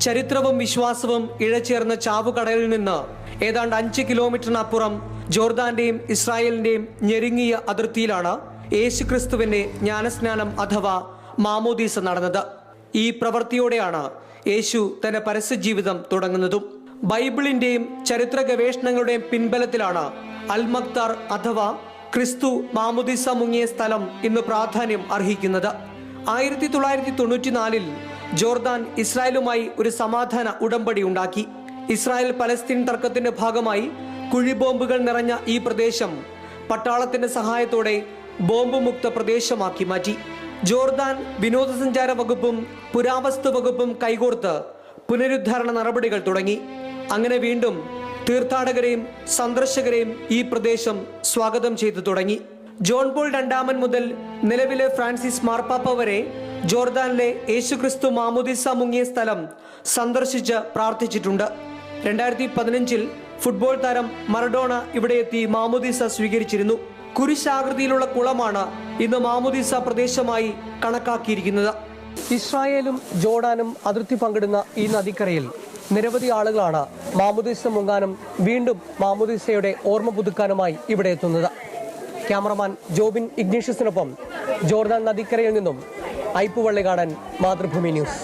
ചരിത്രവും വിശ്വാസവും ഇഴചേർന്ന ചാവുകടലിൽ നിന്ന് ഏതാണ്ട് അഞ്ച് കിലോമീറ്ററിനപ്പുറം ജോർദാന്റെയും ഇസ്രായേലിന്റെയും ഞെരുങ്ങിയ അതിർത്തിയിലാണ് യേശുക്രിസ്തുവിന്റെ ജ്ഞാനസ്നാനം അഥവാ മാമോദീസ നടന്നത്. ഈ പ്രവൃത്തിയോടെയാണ് യേശു തന്റെ പരസ്യ ജീവിതം തുടങ്ങുന്നതും. ബൈബിളിന്റെയും ചരിത്ര ഗവേഷണങ്ങളുടെയും പിൻബലത്തിലാണ് അൽമക്താർ അഥവാ ക്രിസ്തു മാമോദീസ മുങ്ങിയ സ്ഥലം ഇന്ന് പ്രാധാന്യം അർഹിക്കുന്നത്. ആയിരത്തി തൊള്ളായിരത്തി തൊണ്ണൂറ്റിനാലിൽ ജോർദാൻ ഇസ്രായേലുമായി ഒരു സമാധാന ഉടമ്പടി ഉണ്ടാക്കി. ഇസ്രായേൽ പലസ്തീൻ തർക്കത്തിന്റെ ഭാഗമായി കുഴിബോംബുകൾ നിറഞ്ഞ ഈ പ്രദേശം പട്ടാളത്തിന്റെ സഹായത്തോടെ ബോംബ് മുക്ത പ്രദേശമാക്കി മാറ്റി. ജോർദാൻ വിനോദസഞ്ചാര വകുപ്പും പുരാവസ്തു വകുപ്പും കൈകോർത്ത് പുനരുദ്ധാരണ നടപടികൾ തുടങ്ങി. അങ്ങനെ വീണ്ടും തീർത്ഥാടകരെയും സന്ദർശകരെയും ഈ പ്രദേശം സ്വാഗതം ചെയ്തു തുടങ്ങി. ജോൺ പോൾ രണ്ടാമൻ മുതൽ നിലവിലെ ഫ്രാൻസിസ് മാർപ്പാപ്പ വരെ ജോർദാനിലെ യേശുക്രിസ്തു മാമുദിസ മുങ്ങിയ സ്ഥലം സന്ദർശിച്ച് പ്രാർത്ഥിച്ചിട്ടുണ്ട്. രണ്ടായിരത്തി പതിനഞ്ചിൽ ഫുട്ബോൾ താരം മറഡോണ ഇവിടെ എത്തി മാമുദിസ സ്വീകരിച്ചിരുന്നു. കുരിശാകൃതിയിലുള്ള കുളമാണ് ഇന്ന് മാമുദിസ പ്രദേശമായി കണക്കാക്കിയിരിക്കുന്നത്. ഇസ്രായേലും ജോർഡാനും അതിർത്തി പങ്കിടുന്ന ഈ നദിക്കരയിൽ നിരവധി ആളുകളാണ് മാമുദിസ മുങ്ങാനും വീണ്ടും മാമുദിസയുടെ ഓർമ്മ പുതുക്കാനുമായി ഇവിടെ എത്തുന്നത്. ക്യാമറമാൻ ജോബിൻ ഇഗ്നീഷ്യസിനൊപ്പം ജോർദാൻ നദിക്കരയിൽ നിന്നും ഐപ്പുവള്ളികാടൻ മാതൃഭൂമി ന്യൂസ്.